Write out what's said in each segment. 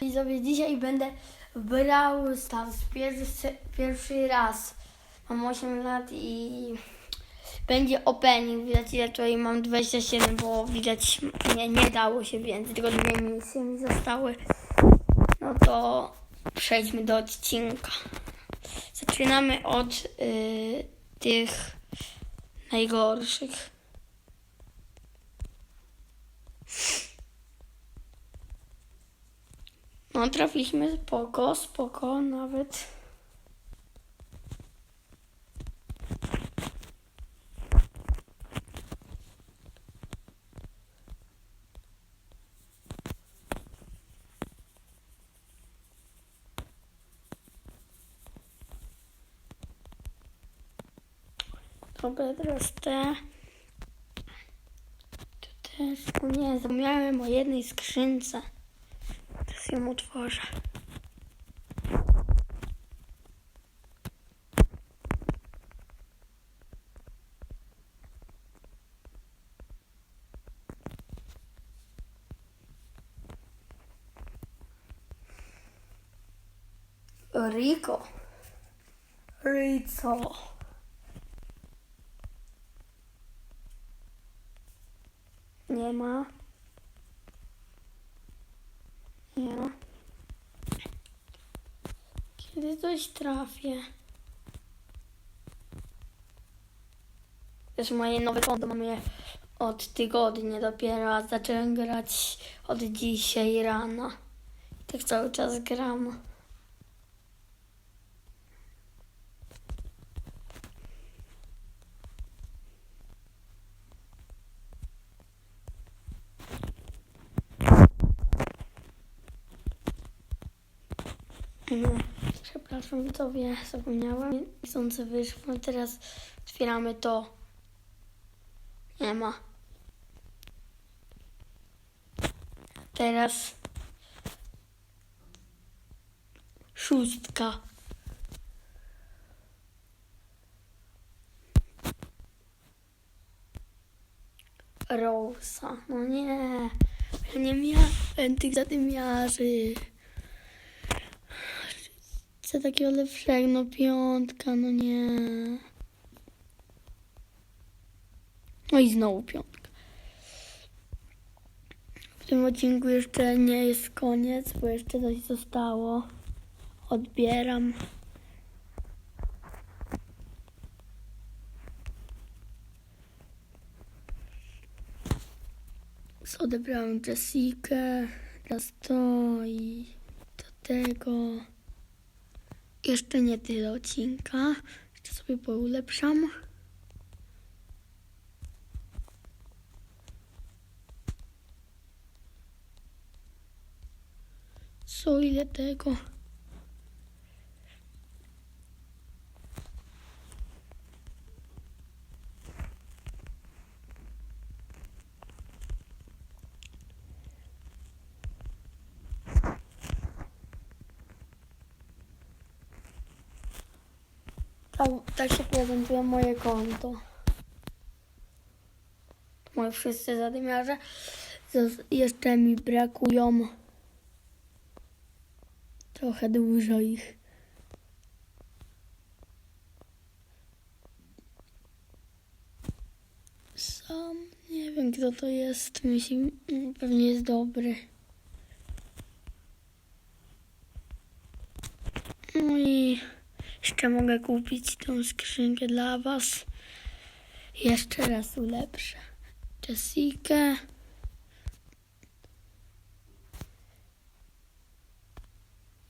Widzowie, dzisiaj będę brał Stars pierwszy, pierwszy raz. Mam 8 lat i będzie opening. Widać ile tutaj mam 27, bo widać nie, nie dało się więcej, tylko dwie misje mi zostały. No to przejdźmy do odcinka. Zaczynamy od y, tych najgorszych. No, trafiliśmy spoko, spoko nawet. Dobra, teraz te. Tu też. Nie, zapomniałem o jednej skrzynce. Ją otworzę. Rico. Rico. Nie ma. Nie. Kiedy coś trafię. To jest moje nowe konto, mam je od tygodnia dopiero, a zacząłem grać od dzisiaj rana. Tak cały czas gram. Nie, przepraszam widzowie, zapomniałam. Chcące wyszło, teraz otwieramy to. Nie ma. Teraz szóstka. Rosa, no nie, nie miałem tych zadymiarzy. Chcę takiego lepszego, no piątka, no nie. No i znowu piątka. W tym odcinku jeszcze nie jest koniec, bo jeszcze coś zostało. Odbieram. Odebrałem Jessikę, teraz to i do tego. Jeszcze nie tyle odcinka. Jeszcze sobie poulepszam. Co ile tego? Tak, tak się prezentuje moje konto. Moje wszyscy zadymiarze. Jeszcze mi brakują trochę dużo ich. Sam nie wiem kto to jest. Myśli, mm, pewnie jest dobry. No i jeszcze mogę kupić tą skrzynkę dla Was. Jeszcze raz ulepszę. Jessica.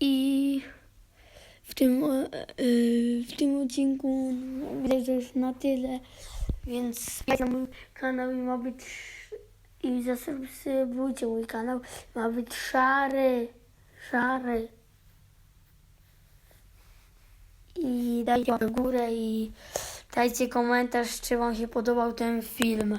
I w tym, e, e, w tym odcinku no, widać, że już na tyle. Więc na mój kanał i ma być i zasubskrybujcie mój kanał. Ma być szary. Szary. I dajcie w górę i dajcie komentarz, czy Wam się podobał ten film.